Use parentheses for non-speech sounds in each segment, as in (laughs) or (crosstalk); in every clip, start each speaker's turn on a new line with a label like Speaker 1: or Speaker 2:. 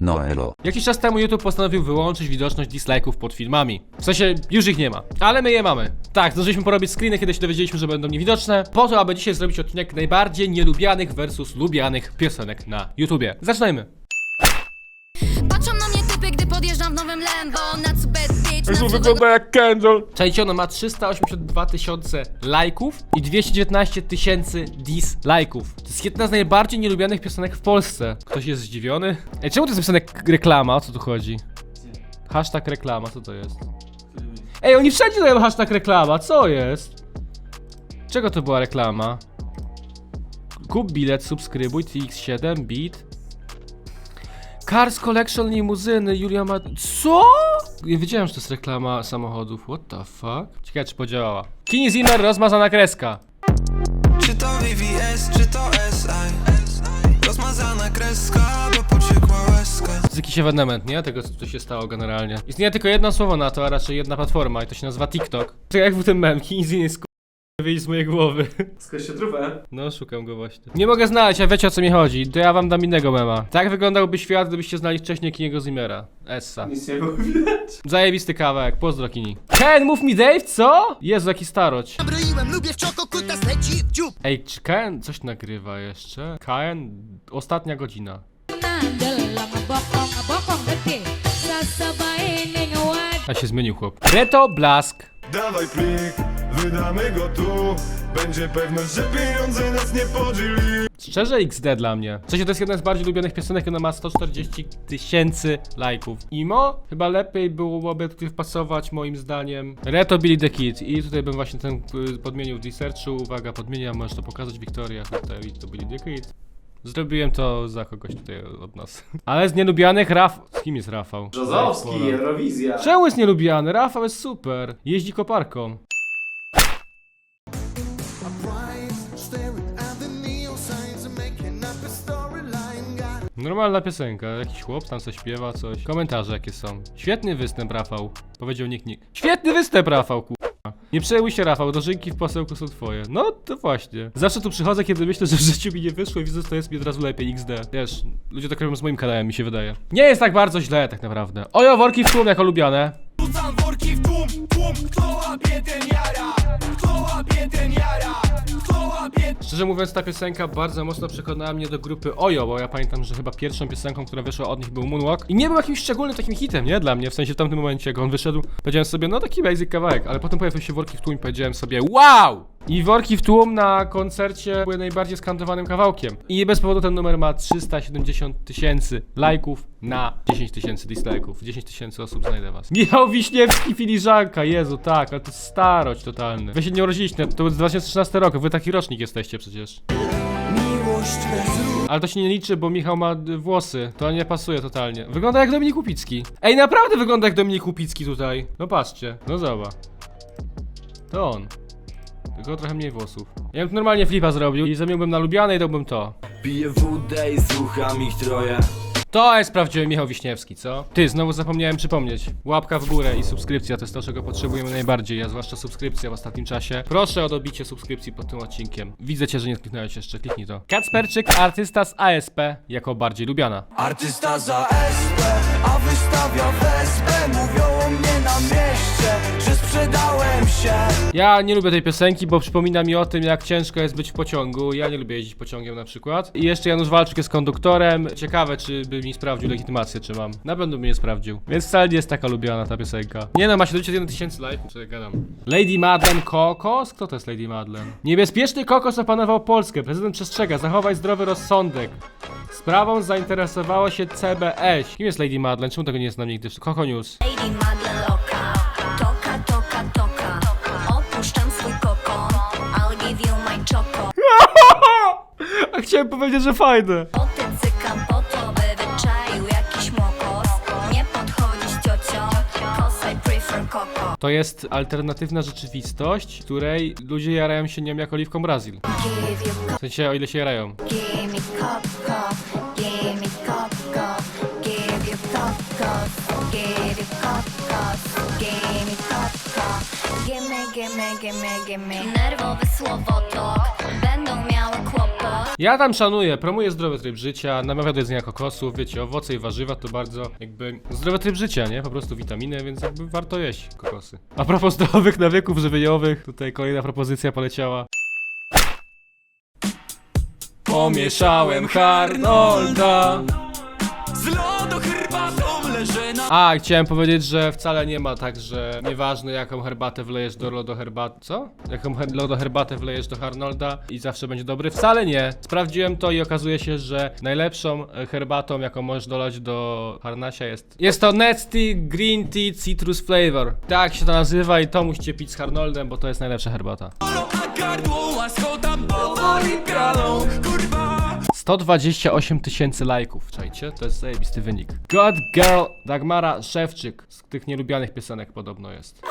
Speaker 1: No elo.
Speaker 2: Jakiś czas temu YouTube postanowił wyłączyć widoczność dislike'ów pod filmami. W sensie, już ich nie ma. Ale my je mamy. Tak, zdążyliśmy porobić screeny, kiedy się dowiedzieliśmy, że będą niewidoczne, po to, aby dzisiaj zrobić odcinek najbardziej nielubianych versus lubianych piosenek na YouTubie. Zaczynajmy.
Speaker 3: Patrzą na mnie typy, gdy podjeżdżam w nowym Lambo Na na co
Speaker 2: jak Kendall. Czajcie, ono ma 382 tysiące lajków i 219 tysięcy dislike'ów. To jest jedna z najbardziej nielubianych piosenek w Polsce. Ktoś jest zdziwiony? Ej, czemu to jest napisane k- reklama? O co tu chodzi? Hashtag reklama, co to jest? Ej, oni wszędzie dają hashtag reklama, co jest? Czego to była reklama? Kup bilet, subskrybuj, TX7, Beat. Cars Collection limuzyny, Julia ma... Co? Nie wiedziałem, że to jest reklama samochodów. What the fuck? Ciekawe, czy podziałała. Kini Zimmer, rozmazana kreska.
Speaker 4: Czy to VVS, czy to SI Rozmazana kreska, bo pociekła łezka
Speaker 2: To jest jakiś ewenement, nie? Tego, co tu się stało generalnie. Istnieje tylko jedno słowo na to, a raczej jedna platforma i to się nazywa TikTok. To jak był ten mem, Kini Zimmer jest wyjść z mojej głowy.
Speaker 5: Skąd się trufę?
Speaker 2: No, szukam go właśnie. Nie mogę znaleźć, a wiecie o co mi chodzi. To ja wam dam innego mema. Tak wyglądałby świat, gdybyście znali wcześniej Kiniego Zimmera. Essa.
Speaker 5: Nic nie było widać.
Speaker 2: Zajebisty kawałek, pozdro Kini. Ken, mów mi Dave, co? Jezu, jaki starość.
Speaker 6: Broiłem, lubię w czoko, kutas leci w dziób
Speaker 2: Ej, czy Ken coś nagrywa jeszcze? Ken, ostatnia godzina. A się zmienił chłop. Reto Blask.
Speaker 7: Dawaj plik, wydamy go tu Będzie pewność, że pieniądze nas nie podzieli
Speaker 2: Szczerze XD dla mnie. W sensie to jest jedna z bardziej lubianych piosenek, ona ma 140 tysięcy lajków. Imo? Chyba lepiej byłoby tutaj wpasować moim zdaniem Reto Billy the Kid. I tutaj bym właśnie ten y, podmienił w researchu. Uwaga, podmieniam, możesz to pokazać Wiktoria. Tutaj to Billy the Kid. Zrobiłem to za kogoś tutaj od nas. (laughs) Ale z nielubianych Raf... Z kim jest Rafał?
Speaker 5: Brzozowski, Eurowizja.
Speaker 2: Czemu jest nielubiany? Rafał jest super. Jeździ koparką. Normalna piosenka, jakiś chłop tam coś śpiewa, coś. Komentarze jakie są. Świetny występ, Rafał. Powiedział nikt nikt. Świetny występ, Rafał, kurwa. Nie przejmuj się, Rafał, dożynki w posełku są twoje. No, to właśnie. Zawsze tu przychodzę, kiedy myślę, że w życiu mi nie wyszło i widzę, że to jest mi od razu lepiej, XD. Wiesz, ludzie tak robią z moim kanałem, mi się wydaje. Nie jest tak bardzo źle, tak naprawdę. Ojo, worki w tłum, jako lubiane.
Speaker 4: Rzucam worki w tłum, tłum Kto łapie ten jara? Kto łapie
Speaker 2: Szczerze mówiąc, ta piosenka bardzo mocno przekonała mnie do grupy Ojo, bo ja pamiętam, że chyba pierwszą piosenką, która wyszła od nich był Moonwalk i nie był jakimś szczególnym takim hitem, nie? Dla mnie, w sensie w tamtym momencie, jak on wyszedł, powiedziałem sobie, no taki basic kawałek, ale potem pojawił się Worki w tłum i powiedziałem sobie, wow! I Worki w tłum na koncercie były najbardziej skantowanym kawałkiem. I bez powodu ten numer ma 370 tysięcy lajków na 10 tysięcy dislike'ów. 10 tysięcy osób znajdę was. Michał Wiśniewski, filiżanka, Jezu, tak, ale to starość totalny. Wy się nie urodziliście, to był 2013 rok, wy taki rocznik jesteście przecież. Ale to się nie liczy, bo Michał ma włosy. To nie pasuje totalnie. Wygląda jak Dominik Kupicki. Ej, naprawdę wygląda jak Dominik Kupicki tutaj. No patrzcie. No zobacz. To on. Tylko trochę mniej włosów. Ja bym normalnie flipa zrobił i zamieniłbym na lubiane i dałbym to.
Speaker 8: Piję wódę i słucham ich troje
Speaker 2: To jest prawdziwy Michał Wiśniewski, co? Ty, znowu zapomniałem przypomnieć. Łapka w górę i subskrypcja to jest to, czego potrzebujemy najbardziej, a zwłaszcza subskrypcja w ostatnim czasie. Proszę o dobicie subskrypcji pod tym odcinkiem. Widzę cię, że nie kliknąłeś jeszcze, kliknij to. Kacperczyk, artysta z ASP, jako bardziej lubiana.
Speaker 4: Artysta za SP, a wystawia wespę Mówią o mnie na mieście, że sprzedałem się
Speaker 2: Ja nie lubię tej piosenki, bo przypomina mi o tym, jak ciężko jest być w pociągu. Ja nie lubię jeździć pociągiem na przykład. I jeszcze Janusz Walczuk jest konduktorem. Ciekawe, czy by mi sprawdził legitymację, czy mam. Na pewno by nie sprawdził. Więc wcale nie jest taka lubiana ta piosenka. Nie no, ma 71 tysięcy lajków, co ja gadam. Lady Madeleine Kokos? Kto to jest Lady Madeleine? Niebezpieczny kokos opanował Polskę. Prezydent przestrzega, zachowaj zdrowy rozsądek. Sprawą zainteresowało się CBS. Kim jest Lady Madeleine? Czemu tego nie znam nigdy? Koko News.
Speaker 3: Lady Madle loka Toka, toka, toka Opuszczam swój kokon I'll give you my choco (laughs)
Speaker 2: A chciałem powiedzieć, że fajne.
Speaker 3: Cykam po to, by wyczaił jakiś mokos Nie podchodzić ciocią Cause I prefer coco
Speaker 2: To jest alternatywna rzeczywistość, w której ludzie jarają się nią jak oliwką Brazil.
Speaker 3: Give you
Speaker 2: W sensie, o ile się jarają.
Speaker 3: Give me coco, Gimme, gimme, gimme, gimme Nerwowy słowotok Będą miały kłopot
Speaker 2: Ja tam szanuję, promuję zdrowy tryb życia, namawiam do jedzenia kokosów, wiecie, owoce i warzywa to bardzo jakby zdrowy tryb życia, nie? Po prostu witaminy, więc jakby warto jeść kokosy. A propos zdrowych nawyków żywieniowych, tutaj kolejna propozycja poleciała. Pomieszałem Harnolda.
Speaker 8: Z lodu herbatą leżę na
Speaker 2: A, chciałem powiedzieć, że wcale nie ma tak, że nieważne jaką herbatę wlejesz do lodo herbaty. Co? Jaką her lodo herbatę wlejesz do Harnolda i zawsze będzie dobry? Wcale nie. Sprawdziłem to i okazuje się, że najlepszą e, herbatą, jaką możesz dolać do Harnasia jest. Jest to Nesty Green Tea Citrus Flavor. Tak się to nazywa i to musicie pić z Harnoldem, bo to jest najlepsza herbata.
Speaker 8: gardło łaską tam powoli
Speaker 2: 128 tysięcy lajków, czajcie? To jest zajebisty wynik. God Girl Dagmara Szewczyk z tych nielubianych piosenek podobno jest.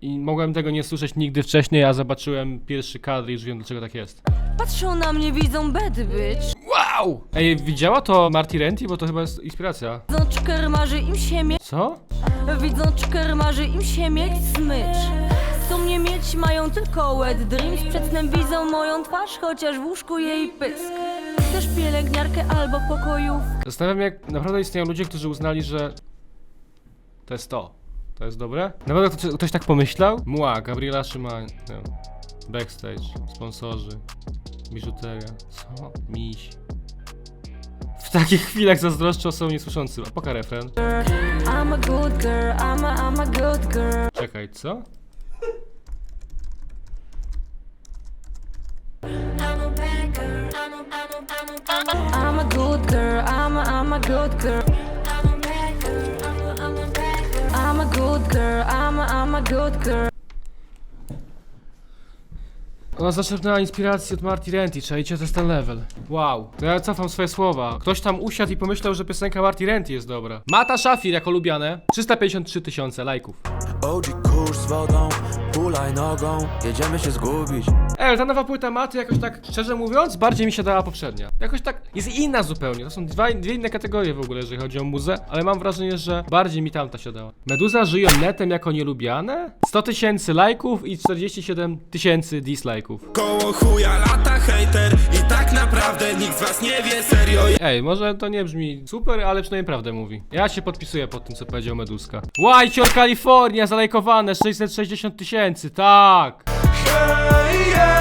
Speaker 2: I mogłem tego nie słyszeć nigdy wcześniej, a zobaczyłem pierwszy kadr i już wiem dlaczego tak jest.
Speaker 1: Patrzą na mnie, widzą bad bitch
Speaker 2: Wow! Ej, widziała to Marty Renty? Bo to chyba jest inspiracja.
Speaker 1: Widzą czker, marzy im się mieć
Speaker 2: Co?
Speaker 1: Widzą czker, marzy im się mieć smycz Chcą mnie mieć, mają tylko wet dreams Przed snem widzą moją twarz, chociaż w łóżku jej pysk Chcesz pielęgniarkę albo pokojów
Speaker 2: Zastanawiam się, jak naprawdę istnieją ludzie, którzy uznali, że to jest to. To jest dobre? Naprawdę ktoś, ktoś tak pomyślał? Mła, Gabriela Szymań, wiem, backstage, sponsorzy, biżuteria, co? Miś. W takich chwilach zazdroszczą są niesłyszący. A poka refren.
Speaker 1: I'm a good girl, I'm a, I'm a good girl
Speaker 2: Czekaj, co?
Speaker 1: I'm a good girl I'm a good girl, I'm a, I'm a good girl
Speaker 2: Ona zaczerpnęła inspiracji od Marty Renty, czajcie, to jest ten level. Wow. To ja cofam swoje słowa. Ktoś tam usiadł i pomyślał, że piosenka Marty Renty jest dobra. Mata Shafir jako lubiane. 353 tysiące lajków.
Speaker 4: OG kurz z wodą, pulaj nogą, jedziemy się zgubić
Speaker 2: Ej, ale ta nowa płyta Maty jakoś tak, szczerze mówiąc, bardziej mi się dała poprzednia. Jakoś tak, jest inna zupełnie. To są dwa, dwie inne kategorie w ogóle, jeżeli chodzi o muzę, ale mam wrażenie, że bardziej mi tamta się dała. Meduza żyje netem jako nielubiane? 100 tysięcy lajków i 47 tysięcy dislike'ów.
Speaker 9: Koło chuja lata hejter I tak naprawdę nikt z was nie wie serio
Speaker 2: Ej, może to nie brzmi super, ale przynajmniej prawdę mówi. Ja się podpisuję pod tym, co powiedział Meduska. White California, zalajkowane 660 tysięcy, tak!
Speaker 9: Ej, ej,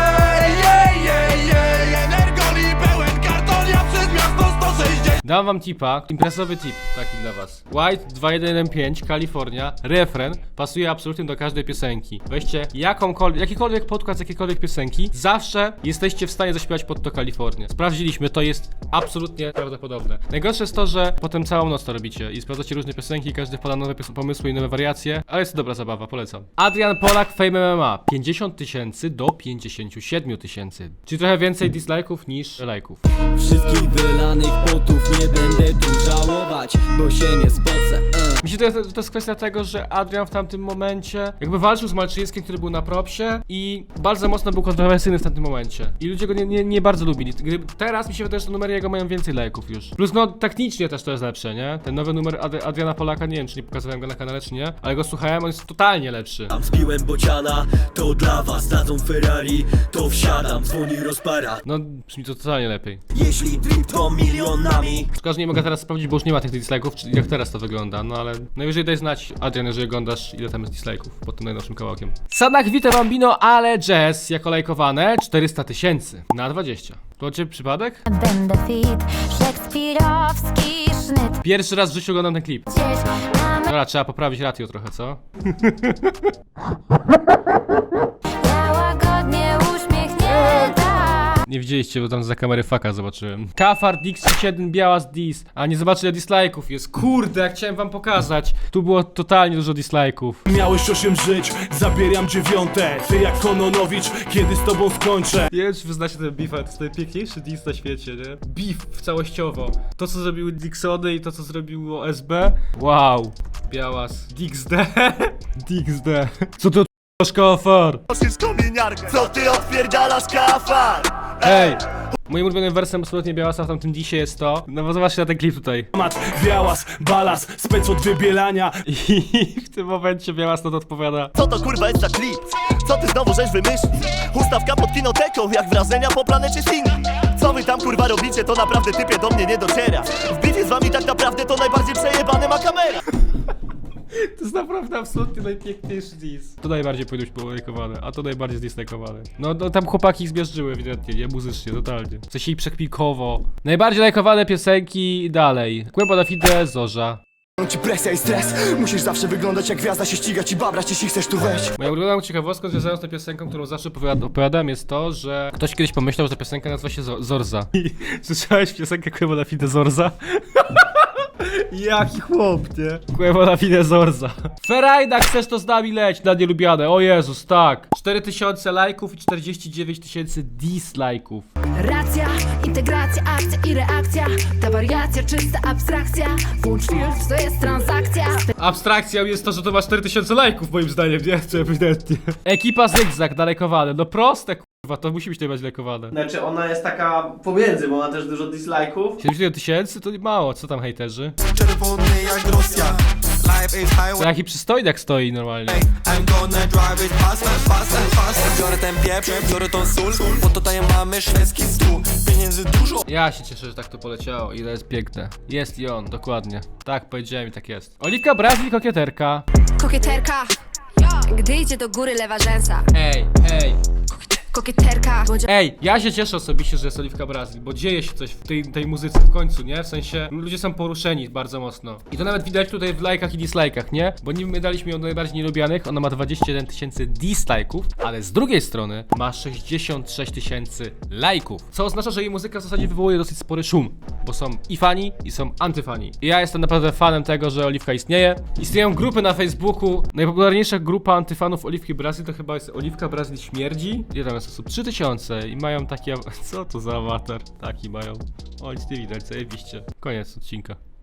Speaker 2: Dam wam tipa, imprezowy tip taki dla was. White 2115, Kalifornia, refren, pasuje absolutnie do każdej piosenki. Weźcie jakąkolwiek, jakikolwiek podkład z jakiejkolwiek piosenki, zawsze jesteście w stanie zaśpiewać pod to Kalifornię. Sprawdziliśmy, to jest absolutnie prawdopodobne. Najgorsze jest to, że potem całą noc to robicie i sprawdzacie różne piosenki, każdy wpada nowe pomysły i nowe wariacje, ale jest to dobra zabawa, polecam. Adrian Polak, Fame MMA, 50 tysięcy do 57 tysięcy, czyli trochę więcej dislike'ów niż lajków.
Speaker 8: Wszystkich wylanych potów nie będę tu żałować Bo się nie spocę
Speaker 2: Mi się to, to, jest kwestia tego, że Adrian w tamtym momencie jakby walczył z Malczyńskim, który był na propsie i bardzo mocno był kontrowersyjny w tamtym momencie. I ludzie go nie, nie, nie bardzo lubili. Teraz mi się wydaje, że te numery jego mają więcej lajków już. Plus no technicznie też to jest lepsze, nie? Ten nowy numer Ad Adriana Polaka, nie wiem czy nie pokazywałem go na kanale czy nie, ale go słuchałem, on jest totalnie lepszy.
Speaker 8: Tam zbiłem bociana, to dla was dadzą Ferrari To wsiadam, dzwoni rozpara
Speaker 2: No brzmi to totalnie lepiej.
Speaker 8: Jeśli drip to milionami
Speaker 2: Szkoda, że nie mogę teraz sprawdzić, bo już nie ma tych dislike'ów, czy jak teraz to wygląda, no ale najwyżej daj znać, Adrian, jeżeli oglądasz, ile tam jest dislike'ów pod tym najnowszym kawałkiem. Sanach Vita Bambino, ale Jazz jako lajkowane 400 tysięcy na 20. To cię przypadek?
Speaker 3: Będę fit Szekspirowski sznyt
Speaker 2: Pierwszy raz w życiu oglądam ten klip.
Speaker 3: Gdzieś mamy
Speaker 2: Dobra, trzeba poprawić ratio trochę, co? (laughs) Nie widzieliście, bo tam za kamery faka zobaczyłem. Kafar, Dix7, biała z dis. A nie zobaczcie dislike'ów jest. Kurde, jak chciałem wam pokazać. Tu było totalnie dużo dislike'ów.
Speaker 9: Miałeś 8 żyć, zabieram dziewiąte Ty jak Kononowicz, kiedy z tobą skończę
Speaker 2: Nie wiem, czy wyznacie ten beef, ale to jest najpiękniejszy dis na świecie, nie? Beef w całościowo. To, co zrobiły Dixony i to, co zrobiło SB. Wow. Białas. (laughs) DXD. DXD. Co to Szkafar!
Speaker 6: Nosisz kominiarkę Co ty odpierdalasz kafar?
Speaker 2: Hej! Moim ulubionym wersem absolutnie Białasa w tamtym disie jest to. No bo zobaczcie na ten klip tutaj.
Speaker 9: Mat, białas, balas, spec od wybielania
Speaker 2: I w tym momencie Białas na to odpowiada.
Speaker 6: Co to kurwa jest za klip? Co ty znowu żeś wymyślił? Ustawka pod kinoteką, jak wrażenia po planecie Cindy Co wy tam kurwa robicie, to naprawdę typie do mnie nie dociera W bitwie z wami tak naprawdę to najbardziej przejebane ma kamera
Speaker 2: To jest naprawdę absolutnie najpiękniejszy dis. To najbardziej powinno być polajkowane, a to najbardziej zdislajkowane. No, no tam chłopaki zmiażdżyły ewidentnie, nie muzycznie, totalnie. W sensie i przekmikowo. Najbardziej lajkowane piosenki dalej. Kłębo na fide, Zorza.
Speaker 6: ci presja i stres Musisz zawsze wyglądać jak gwiazda się ścigać i babrać jeśli chcesz tu wejść
Speaker 2: Moją ulubioną ciekawostką związaną z tą piosenką, którą zawsze opowiad- opowiadam jest to, że ktoś kiedyś pomyślał, że ta piosenka nazywa się Zo- Zorza. I (laughs) słyszałeś piosenkę Kłębo na fide Zorza? (laughs) Jaki chłop, nie? Kłębo na fide Zorza. Ferajda, chcesz to z nami leć na nielubiane, o Jezus, tak. 4000 lajków i 49 tysięcy dislajków.
Speaker 10: Racja, integracja, akcja i reakcja Ta wariacja, czysta abstrakcja Włącz filtr, to jest transakcja
Speaker 2: Abstrakcją jest to, że to ma 4000 lajków moim zdaniem, nie? To ewidentnie. Ekipa Zygzak dalejkowane, no proste kurwa, to musi być najbardziej lajkowane.
Speaker 5: Znaczy ona jest taka pomiędzy, bo ma też dużo dislike'ów.
Speaker 2: 70 tysięcy to nie mało, co tam hejterzy?
Speaker 9: Czerwony jak Rosja Life is highway
Speaker 2: Jaki przystojniak stoi normalnie.
Speaker 9: I'm gonna drive it fast and fast and fast Biorę ten pieprz, biorę tą sól Bo tutaj mamy szwedzki stół Pieniędzy dużo
Speaker 2: Ja się cieszę, że tak to poleciało, ile jest piękne. Jest i on, dokładnie. Tak, powiedziałem i tak jest. Oliwka Brazil, kokieterka.
Speaker 10: Kokieterka Gdy idzie do góry lewa rzęsa
Speaker 2: Ej, ej,
Speaker 10: Kokieterka
Speaker 2: ej, ja się cieszę osobiście, że jest Oliwka Brazil, bo dzieje się coś w tej, tej muzyce w końcu, nie? W sensie, ludzie są poruszeni bardzo mocno. I to nawet widać tutaj w lajkach i dislajkach, nie? Bo niby my daliśmy ją do najbardziej nielubianych, ona ma 21 tysięcy dislajków, ale z drugiej strony ma 66 tysięcy lajków. Co oznacza, że jej muzyka w zasadzie wywołuje dosyć spory szum, bo są i fani, i są antyfani. I ja jestem naprawdę fanem tego, że Oliwka istnieje. Istnieją grupy na Facebooku. Najpopularniejsza grupa antyfanów Oliwki Brazil to chyba jest Oliwka Brazil Śmierdzi. Tam jest osób? 3000 i mają taki... aw- (laughs) Co to za awatar? Taki mają. O, nic nie widać, zajebiście. Koniec odcinka.